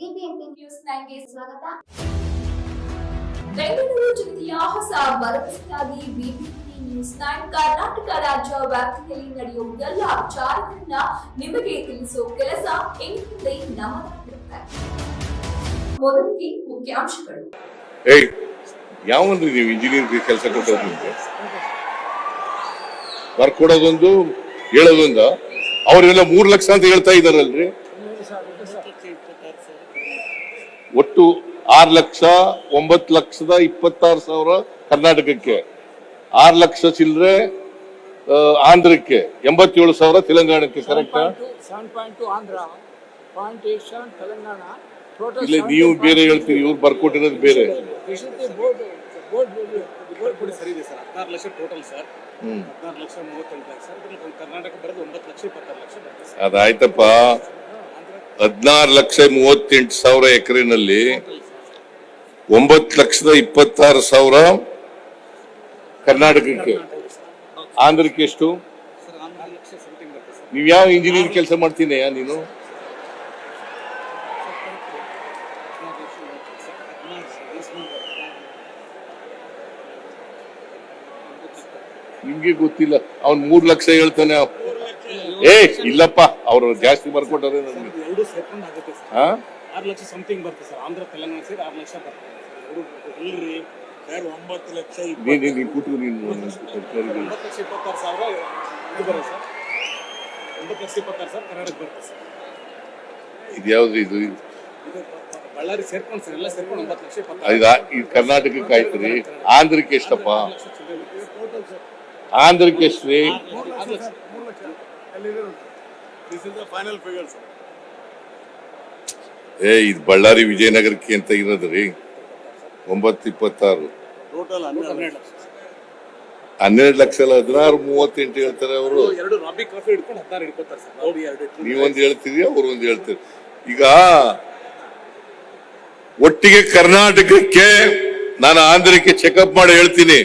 BBMP news ನೈನ್ಗೆ ಸ್ವಾಗತ. ಬೆಂಗಳೂರು ಜಿಲ್ಲೆಯ ಹೊಸ ಭರವಸೆಯಾಗಿ ಬಿಬಿಎಂಪಿ ನ್ಯೂಸ್ ನೈನ್ ಕರ್ನಾಟಕ ರಾಜ್ಯ ವ್ಯಾಪ್ತಿಯಲ್ಲಿ ನಡೆಯುವ ಎಲ್ಲ ವಿಚಾರಗಳನ್ನ ನಿಮಗೆ ತಿಳಿಸುವ ಕೆಲಸ ಇನ್ಮುಂದೆ ನಮ್ಮದಾಗಿರುತ್ತೆ ಮೊದಲಿಗೆ ಮುಖ್ಯಾಂಶಗಳು. ಏಯ್ ಯಾವನ್ರಿ ನೀವು ಇಂಜಿನಿಯರ್ ಕೆಲಸ ಕೊಟ್ಟವ್ರು ನಿಮ್ಗೆ? ಬರ್ಕೊಡೋದೊಂದು ಹೇಳೋದೊಂದು ಅವರೆಲ್ಲ ಮೂರ್ ಲಕ್ಷ ಅಂತ ಹೇಳ್ತಾ ಇದಾರಲ್ರಿ ಒಟ್ಟು ಆರು ಲಕ್ಷ ಒಂಬತ್ತು ಲಕ್ಷದ ಇಪ್ಪತ್ತಾರು ಸಾವಿರ ಕರ್ನಾಟಕಕ್ಕೆ. ಆರು ಲಕ್ಷ ಚಿಲ್ಲರೆ ಆಂಧ್ರಕ್ಕೆ. ಎಂಬತ್ತೇಳು ಸಾವಿರ ತೆಲಂಗಾಣಕ್ಕೆ ಕರೆಕ್ಟ್ ಇಲ್ಲ ನೀವು ಬೇರೆ ಹೇಳ್ತೀರಿ ಇವ್ರು ಬರ್ಕೊಟ್ಟಿರೋದು ಬೇರೆ. ಅದಾಯ್ತಪ್ಪ. ಹದಿನಾರು ಲಕ್ಷ ಮೂವತ್ತೆಂಟು ಸಾವಿರ ಎಕರೆನಲ್ಲಿ ಒಂಬತ್ತು ಲಕ್ಷದ ಇಪ್ಪತ್ತಾರು ಸಾವಿರ ಕರ್ನಾಟಕಕ್ಕೆ. ಆಂಧ್ರಕ್ಕೆ ಎಷ್ಟು? ನೀವ್ ಯಾವ ಇಂಜಿನಿಯರ್ ಕೆಲಸ ಮಾಡ್ತೀನಿ ನೀನು. ನಿಮ್ಗೆ ಗೊತ್ತಿಲ್ಲ. ಅವ್ನು ಮೂರ್ ಲಕ್ಷ ಹೇಳ್ತಾನೆ. ಏ ಇಲ್ಲಪ್ಪ ಅವರು ಜಾಸ್ತಿ ಬರ್ಕೊಟ್ಟಾರೆ ಸರ್, ಎರಡು ಸೇರ್ಕೊಂಡು ಆಗುತ್ತೆ ಸರ್. ಹಾ ಆರು ಲಕ್ಷ ಸಮಥಿಂಗ್ ಬರುತ್ತೆ ಸರ್. ಆಂಧ್ರ ತೆಲಂಗಾಣ ಸೇರಿ ಆರು ಲಕ್ಷ ಎರಡು ಇಲ್ರಿ ಸರ್ ಒಂಬತ್ತು ಲಕ್ಷ ನೀನ್ ನೀನ್- ಕೂತು ನೀನು ಒಂಬತ್ತು ಲಕ್ಷ ಇಪ್ಪತ್ತಾರು ಸಾವಿರ ಇದು ಸರ್. ಒಂಬತ್ತು ಲಕ್ಷ ಇಪ್ಪತ್ತಾರು ಸಾವಿರ ಕರ್ನಾಟಕ ಬರುತ್ತೆ ಸರ್. ಇದ್ಯಾವ್ದು ಇದು? ಇದು ಬಳ್ಳಾರಿ ಸೇರ್ಕೊಂಡು ಸರ್. ಎಲ್ಲ ಸೇರ್ಕೊಂಡು ಒಂಬತ್ತು ಲಕ್ಷ ಇಪ್ಪತ್ತಾರು ಇದು ಕರ್ನಾಟಕಕ್ಕೆ ಆಯ್ತು ರೀ ಆಂಧ್ರಕ್ಕೆ ಎಷ್ಟಪ್ಪ. ಆಂಧ್ರಕ್ಕೆ ಎಷ್ಟು ರೀ ಆರು ಲಕ್ಷ. ಏ ಇದು ಬಳ್ಳಾರಿ ವಿಜಯನಗರಕ್ಕೆ ಅಂತ ಇರೋದ್ರಿ ರೀ. ಒಂಬತ್ತು ಇಪ್ಪತ್ತಾರು. ಹನ್ನೆರಡು ಲಕ್ಷ. ಅಲ್ಲ ಹದಿನಾರು ಮೂವತ್ತೆಂಟು ಹೇಳ್ತಾರೆ ಅವರು. ನೀವೊಂದು ಹೇಳ್ತೀರಿ ಅವ್ರು ಒಂದು ಹೇಳ್ತೀರಿ ಈಗ ಒಟ್ಟಿಗೆ ಕರ್ನಾಟಕಕ್ಕೆ ನಾನು ಆಂಧ್ರಕ್ಕೆ ಚೆಕಪ್ ಮಾಡಿ ಹೇಳ್ತೀನಿ.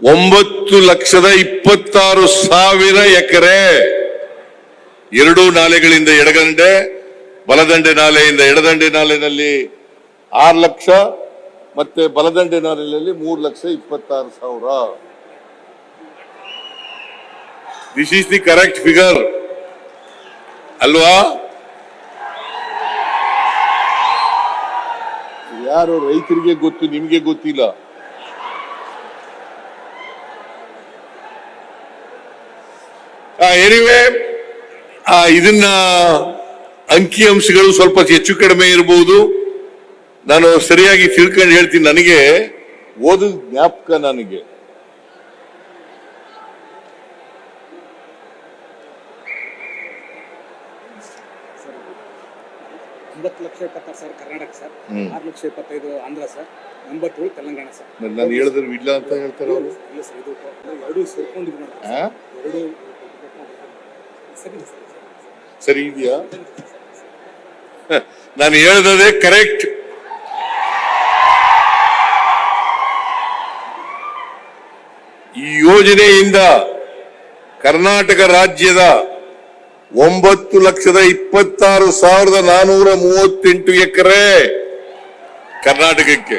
ಒಂಬತ್ತು ಲಕ್ಷದ ಇಪ್ಪತ್ತಾರು ಸಾವಿರ ಎಕರೆ. ಎರಡೂ ನಾಲೆಗಳಿಂದ ಎಡಗಂಡೆ, ಬಲದಂಡೆ ನಾಲೆಯಿಂದ ಎಡದಂಡೆ ನಾಲೆನಲ್ಲಿ ಆರು ಲಕ್ಷ ಮತ್ತೆ ಬಲದಂಡೆ ನಾಲೆಯಲ್ಲಿ ಮೂರು ಲಕ್ಷ ಇಪ್ಪತ್ತಾರು ಸಾವಿರ. This is the correct figure ಅಲ್ವಾ? ಯಾರು ರೈತರಿಗೆ ಗೊತ್ತು, ನಿಮ್ಗೆ ಗೊತ್ತಿಲ್ಲ. ಎನಿವೆ ಇದನ್ನ ಅಂಕಿ ಅಂಶಗಳು ಸ್ವಲ್ಪ ಹೆಚ್ಚು ಕಡಿಮೆ ಇರಬಹುದು ನಾನು ಸರಿಯಾಗಿ ತಿಳ್ಕೊಂಡು ಹೇಳ್ತೀನಿ ನನಗೆ. ಓದು ಜ್ಞಾಪಕ ನನಗೆ. ಒಂಬತ್ತು ಲಕ್ಷ ಇಪ್ಪತ್ತಾರು ಸಾವಿರ ಕರ್ನಾಟಕ ಸರ್. ಆರು ಲಕ್ಷ ಇಪ್ಪತ್ತೈದು ಆಂಧ್ರ ಸರ್. ಎಂಬತ್ತೇಳು ತೆಲಂಗಾಣ ಸರ್. ನಾನು ಹೇಳಿದ್ರು ಇಲ್ಲ ಅಂತ ಹೇಳ್ತಾರೆ ಅವರು. ಇಲ್ಲ ಸರ್ ಇದು ಎರಡು ಸೇರ್ಕೊಂಡು ಇದು ಮಾಡ್ತಾರೆ ಆ? ಸರ್. ಎರಡು ಸರಿ ಇದೆಯಾ? ನಾನು ಹೇಳ್ದದೇ ಕರೆಕ್ಟ್ ಈ ಯೋಜನೆಯಿಂದ ಕರ್ನಾಟಕ ರಾಜ್ಯದ ಒಂಬತ್ತು ಲಕ್ಷದ ಇಪ್ಪತ್ತಾರು ಸಾವಿರದ ನಾನೂರ ಮೂವತ್ತೆಂಟು ಎಕರೆ ಕರ್ನಾಟಕಕ್ಕೆ.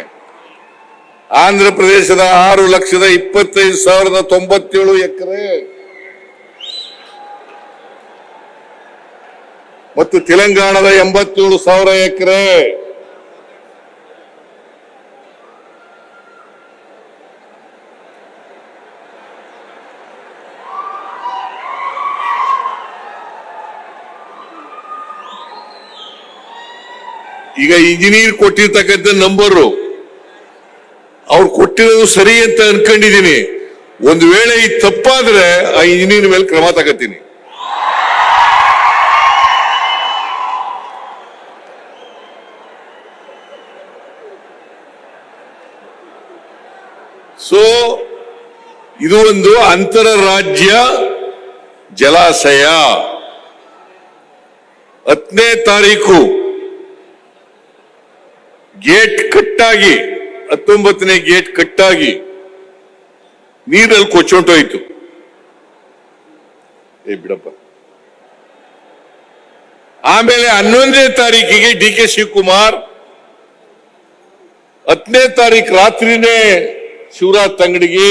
ಆಂಧ್ರ ಪ್ರದೇಶದ ಆರು ಲಕ್ಷದ ಇಪ್ಪತ್ತೈದು ಸಾವಿರದ ತೊಂಬತ್ತೇಳು ಎಕರೆ. ಮತ್ತು ತೆಲಂಗಾಣದ ಎಂಬತ್ತೇಳು ಸಾವಿರ ಎಕರೆ. ಈಗ ಇಂಜಿನಿಯರ್ ಕೊಟ್ಟಿರ್ತಕ್ಕಂಥ ನಂಬರು ಅವ್ರು ಕೊಟ್ಟಿರೋದು ಸರಿ ಅಂತ ಅನ್ಕೊಂಡಿದ್ದೀನಿ. ಒಂದು ವೇಳೆ ಈ ತಪ್ಪಾದ್ರೆ ಆ ಇಂಜಿನಿಯರ್ ಮೇಲೆ ಕ್ರಮ ತಗೋತೀನಿ. ಸೊ ಇದು ಒಂದು ಅಂತರರಾಜ್ಯ ಜಲಾಶಯ. ಹತ್ತನೇ ತಾರೀಕು. ಗೇಟ್ ಕಟ್ಟಾಗಿ, ಹತ್ತೊಂಬತ್ತನೇ ಗೇಟ್ ಕಟ್ಟಾಗಿ ನೀರಲ್ಲಿ ಕೊಚ್ಚೊಂಟೋಯ್ತು. ಏ, ಬಿಡಪ್ಪ. ಆಮೇಲೆ ಹನ್ನೊಂದನೇ ತಾರೀಕಿಗೆ ಡಿ ಕೆ ಶಿವಕುಮಾರ್ ಹತ್ತನೇ ತಾರೀಕು ರಾತ್ರಿನೇ ಶಿವರಾಜ್ ತಂಗಡಿಗೆ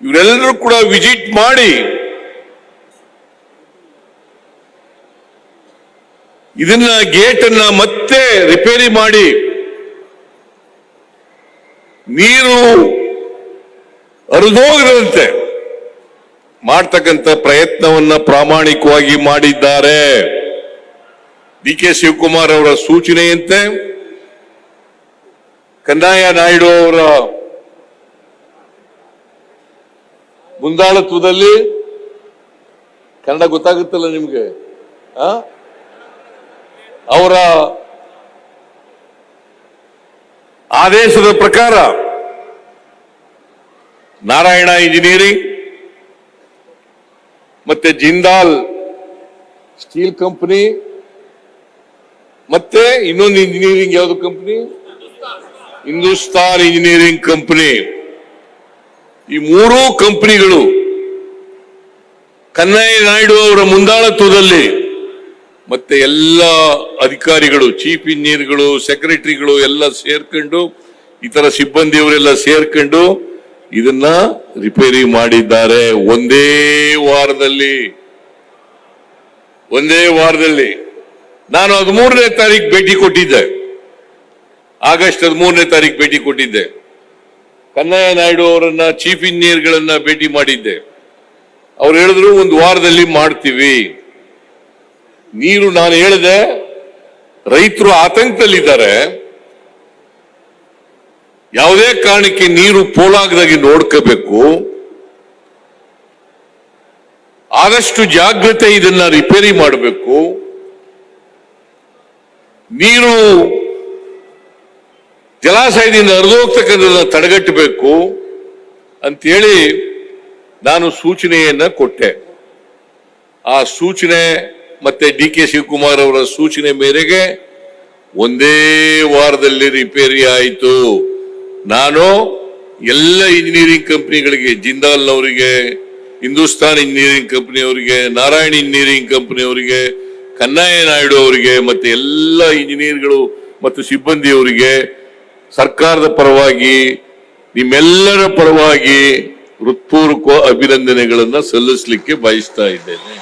ಇವರೆಲ್ಲರೂ ಕೂಡ ವಿಸಿಟ್ ಮಾಡಿ ಇದನ್ನ ಗೇಟ್ ಅನ್ನ ಮತ್ತೆ ರಿಪೇರಿ ಮಾಡಿ ನೀರು ಹರಿದೋಗಿರಂತೆ ಮಾಡ್ತಕ್ಕಂಥ ಪ್ರಯತ್ನವನ್ನ ಪ್ರಾಮಾಣಿಕವಾಗಿ ಮಾಡಿದ್ದಾರೆ. ಡಿ ಕೆ ಶಿವಕುಮಾರ್ ಅವರ ಸೂಚನೆಯಂತೆ ಕನ್ನಯ್ಯ ನಾಯ್ಡು ಅವರ ಮುಂದಾಳತ್ವದಲ್ಲಿ ಕನ್ನಡ ಗೊತ್ತಾಗುತ್ತಲ್ಲ ನಿಮ್ಗೆ? ಅವರ ಆದೇಶದ ಪ್ರಕಾರ ನಾರಾಯಣ ಇಂಜಿನಿಯರಿಂಗ್ ಮತ್ತೆ ಜಿಂದಾಲ್ ಸ್ಟೀಲ್ ಕಂಪನಿ, ಮತ್ತೆ ಇನ್ನೊಂದು ಇಂಜಿನಿಯರಿಂಗ್ ಯಾವುದು ಕಂಪನಿ ಹಿಂದೂಸ್ತಾನ್ ಇಂಜಿನಿಯರಿಂಗ್ ಕಂಪನಿ. ಈ ಮೂರೂ ಕಂಪನಿಗಳು ಕನ್ನಯ್ಯ ನಾಯ್ಡು ಅವರ ಮುಂದಾಳತ್ವದಲ್ಲಿ ಮತ್ತೆ ಎಲ್ಲ ಅಧಿಕಾರಿಗಳು ಚೀಫ್ ಇಂಜಿನಿಯರ್ಗಳು ಸೆಕ್ರೆಟರಿಗಳು ಎಲ್ಲ ಸೇರ್ಕೊಂಡು, ಇತರ ಸಿಬ್ಬಂದಿಯವರೆಲ್ಲ ಸೇರ್ಕೊಂಡು ಇದನ್ನ ರಿಪೇರಿ ಮಾಡಿದ್ದಾರೆ ಒಂದೇ ವಾರದಲ್ಲಿ. ಒಂದೇ ವಾರದಲ್ಲಿ. ನಾನು ಹದಿಮೂರನೇ ತಾರೀಕು ಭೇಟಿ ಕೊಟ್ಟಿದ್ದೆ. ಆಗಸ್ಟ್ ಹದಿಮೂರನೇ ತಾರೀಕು ಭೇಟಿ ಕೊಟ್ಟಿದ್ದೆ. ಕನ್ನಯ್ಯ ನಾಯ್ಡು ಅವರನ್ನ ಚೀಫ್ ಇಂಜಿನಿಯರ್ಗಳನ್ನ ಭೇಟಿ ಮಾಡಿದ್ದೆ. ಅವ್ರು ಹೇಳಿದ್ರು, ಒಂದು ವಾರದಲ್ಲಿ ಮಾಡ್ತೀವಿ. ನೀರು ನಾನು ಹೇಳಿದೆ, ರೈತರು ಆತಂಕದಲ್ಲಿದ್ದಾರೆ. ಯಾವುದೇ ಕಾರಣಕ್ಕೆ ನೀರು ಪೋಲಾಗದಾಗಿ ನೋಡ್ಕೋಬೇಕು. ಆದಷ್ಟು ಜಾಗ್ರತೆ ಇದನ್ನ ರಿಪೇರಿ ಮಾಡಬೇಕು. ನೀರು ಜಲಾಶಯದಿಂದ ಹರಿದೋಗ್ತಕ್ಕಂಥದ್ದನ್ನ ತಡೆಗಟ್ಟಬೇಕು ಅಂತೇಳಿ ನಾನು ಸೂಚನೆಯನ್ನ ಕೊಟ್ಟೆ. ಆ ಸೂಚನೆ ಮತ್ತೆ ಡಿ ಕೆ ಶಿವಕುಮಾರ್ ಅವರ ಸೂಚನೆ ಮೇರೆಗೆ ಒಂದೇ ವಾರದಲ್ಲಿ ರಿಪೇರಿ ಆಯಿತು. ನಾನು ಎಲ್ಲ ಇಂಜಿನಿಯರಿಂಗ್ ಕಂಪನಿಗಳಿಗೆ ಜಿಂದಾಲ್ನವರಿಗೆ ಹಿಂದೂಸ್ತಾನ್ ಇಂಜಿನಿಯರಿಂಗ್ ಕಂಪನಿಯವರಿಗೆ, ನಾರಾಯಣ ಇಂಜಿನಿಯರಿಂಗ್ ಕಂಪನಿಯವರಿಗೆ ಕನ್ನಯ್ಯ ನಾಯ್ಡು ಅವರಿಗೆ, ಮತ್ತೆ ಎಲ್ಲ ಇಂಜಿನಿಯರ್ಗಳು ಮತ್ತು ಸಿಬ್ಬಂದಿಯವರಿಗೆ ಸರ್ಕಾರದ ಪರವಾಗಿ ನಿಮ್ಮೆಲ್ಲರ ಪರವಾಗಿ ಹೃತ್ಪೂರ್ವಕ ಅಭಿನಂದನೆಗಳನ್ನ ಸಲ್ಲಿಸಲಿಕ್ಕೆ ಬಯಸ್ತಾ ಇದ್ದೇನೆ.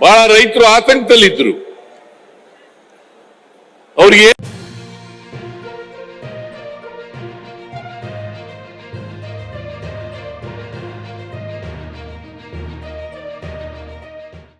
ಬಹಳ ರೈತರು ಆತಂಕದಲ್ಲಿದ್ರು. ಅವ್ರಿಗೆ